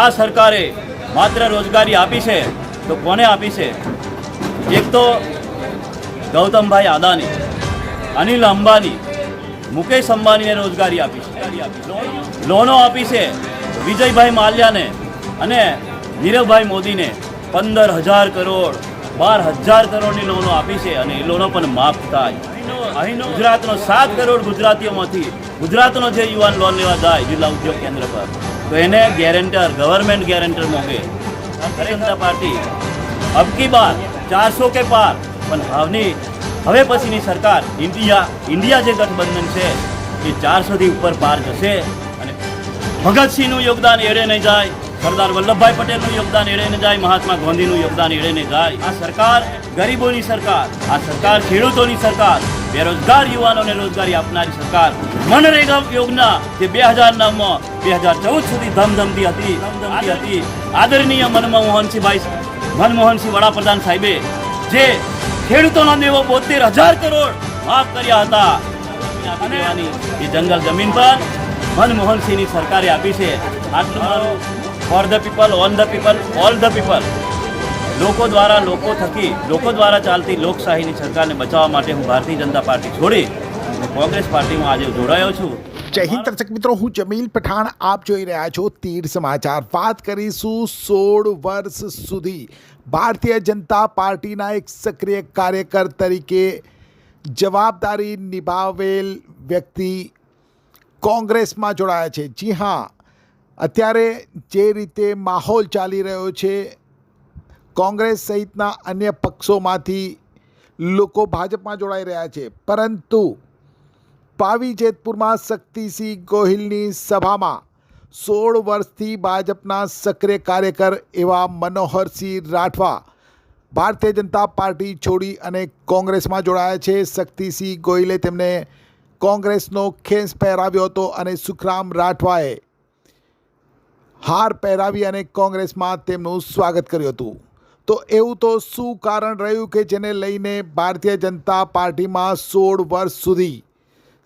આ સરકારે માત્ર રોજગારી આપી છે તો કોને આપી છે? એક તો ગૌતમભાઈ આદાની, અનિલ અંબાની, મુકેશ અંબાણીને રોજગારી આપી છે. લોનો આપી છે વિજયભાઈ માલ્યાને અને નીરવભાઈ મોદીને પંદર હજાર કરોડ, બાર હજાર કરોડની લોનો આપી છે અને એ લોનો પણ માફ થાય. અહીંનો ગુજરાતનો સાત કરોડ ગુજરાતીઓમાંથી, ગુજરાતનો જે યુવાન લોન લેવા જાય, જિલ્લા ઉદ્યોગ કેન્દ્ર પર. એને guarantor government guarantor મોંઘે. Bharatiya Janata party અબકી બાર ચારસો કે પાર. પણ હાવની હવે પછીની સરકાર ઇન્ડિયા ઇન્ડિયા જે ગઠબંધન છે, એ ચારસોથી ઉપર પાર જશે અને ભગતસિંહનું યોગદાન એળે નહીં જાય, સરદાર વલ્લભભાઈ પટેલનું યોગદાન એળે નહીં જાય, મહાત્મા ગાંધીનું યોગદાન એળે નહીં જાય. આ સરકાર ગરીબોની સરકાર, આ સરકાર ખેડૂતોની સરકાર બેરોજગાર યુવાનોને રોજગારી આપનારી સરકાર મનરેગા યોજના જે બે હજાર નવમાં બે હજાર ચૌદ સુધી ધમધમતી હતી ધમધમતી હતી. આદરણીય મનમોહનસિંહભાઈ મનમોહનસિંહ વડાપ્રધાન સાહેબે જે ખેડૂતોનો દેવો બોતેર હજાર કરોડ માફ કર્યા હતા. એ જંગલ જમીન પર મનમોહનસિંહની સરકારે આપી છે. આટલું મારું for the people on the people all the people લોકો દ્વારા લોકો થકી, લોકો દ્વારા ચાલતી લોકશાહીની સરકારને બચાવવા માટે હું ભારતીય જનતા પાર્ટી છોડી કોંગ્રેસ પાર્ટીમાં આજે જોડાયો છું. જય હિન્દ દર્શક મિત્રો, હું જમીલ પઠાણ આપ જોઈ રહ્યા છો તીર સમાચાર. વાત કરીશું સોળ વર્ષ સુધી ભારતીય જનતા પાર્ટીના એક સક્રિય કાર્યકર તરીકે જવાબદારી નિભાવેલ વ્યક્તિ કોંગ્રેસમાં જોડાયા છે. જી હા, અત્યારે જે રીતે માહોલ ચાલી રહ્યો છે કોંગ્રેસ સહિતના અન્ય પક્ષોમાંથી લોકો ભાજપમાં જોડાઈ રહ્યા છે. પરંતુ પાવી જેતપુરમાં શક્તિસિંહ ગોહિલની સભામાં સોળ વર્ષથી ભાજપના સક્રિય કાર્યકર એવા મનોહરસિંહ રાઠવા ભારતીય જનતા પાર્ટી છોડી અને કોંગ્રેસમાં જોડાયા છે. શક્તિસિંહ ગોહિલે તેમને કોંગ્રેસનો ખેસ પહેરાવ્યો હતો અને સુખરામ રાઠવાએ હાર પહેરાવી અને કોંગ્રેસમાં તેમનું સ્વાગત કર્યું હતું. તો એવું તો શું કારણ રહ્યું કે જેને લઈને ભારતીય જનતા પાર્ટીમાં સોળ વર્ષ સુધી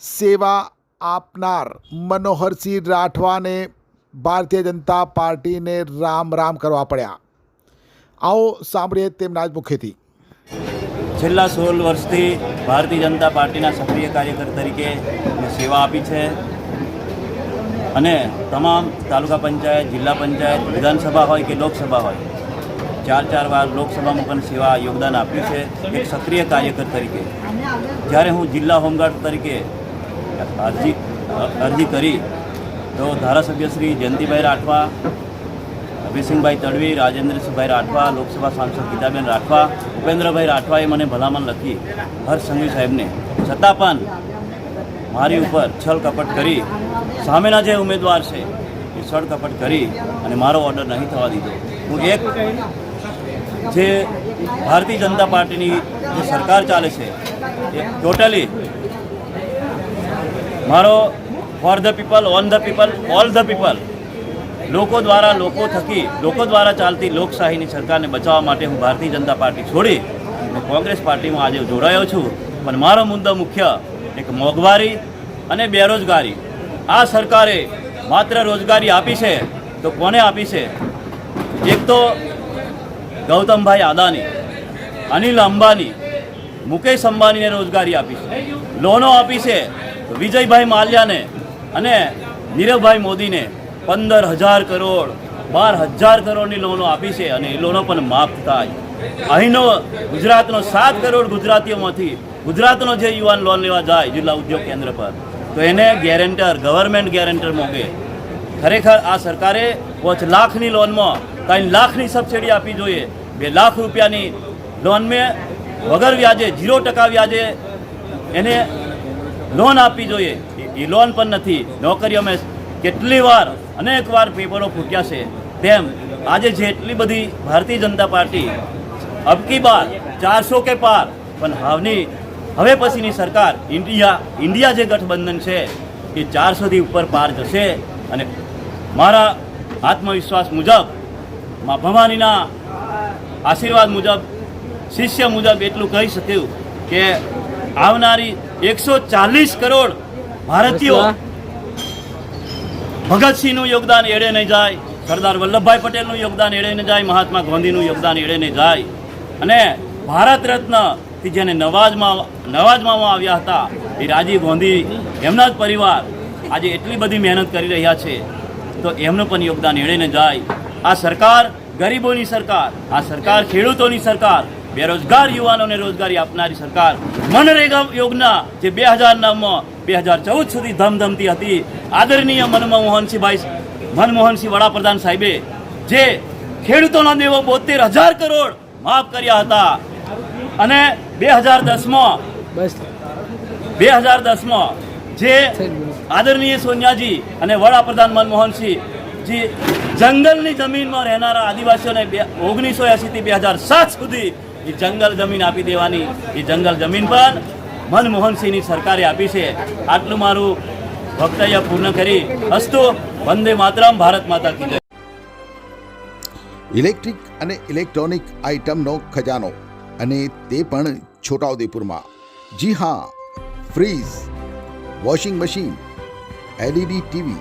સેવા આપનાર મનોહરસિંહ રાઠવાને ભારતીય જનતા પાર્ટીને રામ રામ કરવા પડ્યા. આવો સાંભળીએ તેમના જ મુખેથી. છેલ્લા સોળ વર્ષથી ભારતીય જનતા પાર્ટીના સક્રિય કાર્યકર તરીકે સેવા આપી છે અને તમામ તાલુકા પંચાયત, જિલ્લા પંચાયત, વિધાનસભા હોય કે લોકસભા હોય ચાર ચાર વાર લોકસભામાં પણ સેવા યોગદાન આપ્યું છે, એક સક્રિય કાર્યકર તરીકે. જ્યારે હું જિલ્લા હોમગાર્ડ તરીકે અરજી અરજી કરી, તો ધારાસભ્ય શ્રી જયંતિભાઈ રાઠવા, અભિસિંહભાઈ તડવી, રાજેન્દ્રસિંહભાઈ રાઠવા, લોકસભા સાંસદ ગીતાબેન રાઠવા, ઉપેન્દ્રભાઈ રાઠવાએ મને ભલામણ લખી હર્ષ સાહેબને, છતાં પણ મારી ઉપર છલ કપટ કરી, સામેના જે ઉમેદવાર છે, એ છળ કપટ કરી અને મારો ઓર્ડર નહીં થવા દીધો. હું એક જે ભારતીય જનતા પાર્ટીની જે સરકાર ચાલે છે, એ ટોટલી મારો for the people on the people all the people લોકો દ્વારા, લોકો થકી, લોકો દ્વારા ચાલતી લોકશાહીની સરકારને બચાવવા માટે હું ભારતીય જનતા પાર્ટી છોડી અને કોંગ્રેસ પાર્ટીમાં આજે જોડાયો છું. પણ મારો મુદ્દો મુખ્ય એક મોંઘવારી અને બેરોજગારી. આ સરકારે માત્ર રોજગારી આપી છે તો કોને આપી છે? એક તો ગૌતમભાઈ આદાની, અનિલ અંબાની, મુકેશ અંબાનીને રોજગારી આપી છે. લોનો આપી છે વિજયભાઈ માલ્યાને અને નીરવભાઈ મોદીને પંદર હજાર કરોડ, બાર હજાર કરોડની લોનો આપી છે અને એ લોનો પણ માફ થાય. અહીંનો ગુજરાતનો સાત કરોડ ગુજરાતીઓમાંથી ગુજરાતનો જે યુવાન લોન લેવા જાય જિલ્લા ઉદ્યોગ કેન્દ્ર પર, તો એને ગેરેન્ટર ગવર્મેન્ટ ગેરેન્ટર મોંઘે. ખરેખર આ સરકારે પાંચ લાખની લોનમાં ત્રણ લાખની સબસિડી આપવી જોઈએ. બે લાખ રૂપિયાની લોન મેં વગર વ્યાજે ઝીરો ટકા વ્યાજે એને લોન આપવી જોઈએ. એ- લોન પણ નથી. નોકરી અમે કેટલી વાર, અનેક વાર પેપરો ફૂટ્યા છે. તેમ આજે જેટલી બધી ભારતીય જનતા પાર્ટી અબકી બાર, ચારસો કે પાર, પણ હાવની હવે પછીની સરકાર ઇન્ડિયા ઇન્ડિયા જે ગઠબંધન છે, એ ચારસોથી ઉપર પાર જશે. અને મારા આત્મવિશ્વાસ મુજબ, મા ભવાનીના આશીર્વાદ મુજબ શિષ્ય મુજબ એટલું કહી શક્યું કે આવનારી એકસો ચાલીસ કરોડ ભારતીયો ભગતસિંહનું યોગદાન એળે નહીં જાય સરદાર વલ્લભભાઈ પટેલનું યોગદાન એળે નહીં જાય મહાત્મા ગાંધીનું યોગદાન એળે નહીં જાય. અને ભારત રત્ન કે જેને નવાજમાં નવાજમાં આવ્યા હતા એ રાજીવ ગાંધી એમના જ પરિવાર આજે એટલી બધી મહેનત કરી રહ્યા છે. તો એમનું પણ યોગદાન એળે ને જાય. આ સરકાર ગરીબોની સરકાર આ સરકાર ખેડૂતોની સરકાર બેરોજગાર યુવાનોને રોજગારી આપનારી સરકાર. મનરેગા યોજના જે બે હજાર નવમાં બે હજાર ચૌદ સુધી ધમધમતી હતી. આદરણીય મનમોહનસિંહભાઈ મનમોહનસિંહ વડાપ્રધાન સાહેબે જે ખેડૂતોનો દેવો બોતેર હજાર કરોડ માફ કર્યા હતા. અને બે હજાર દસમાં બે હજાર દસમાં જે આદરણીય સોનિયાજી અને વડાપ્રધાન મનમોહનસિંહ જે, જંગલની જમીનમાં રહેનારા આદિવાસીઓને ઓગણીસો એંસીથી બે હજાર સાત સુધી એ જંગલ જમીન આપી દેવાની. એ જંગલ જમીન પણ મનમોહનસિંહની સરકારે આપી છે. આટલું મારું વક્તવ્ય પૂર્ણ કરી. અસ્તુ, વંદે માતરમ, ભારત માતા કી ઇલેક્ટ્રિક અને ઇલેક્ટ્રોનિક આઇટમનો ખજાનો અને તે પણ છોટાઉદેપુરમાં. જી હા, fridge, washing machine, LED TV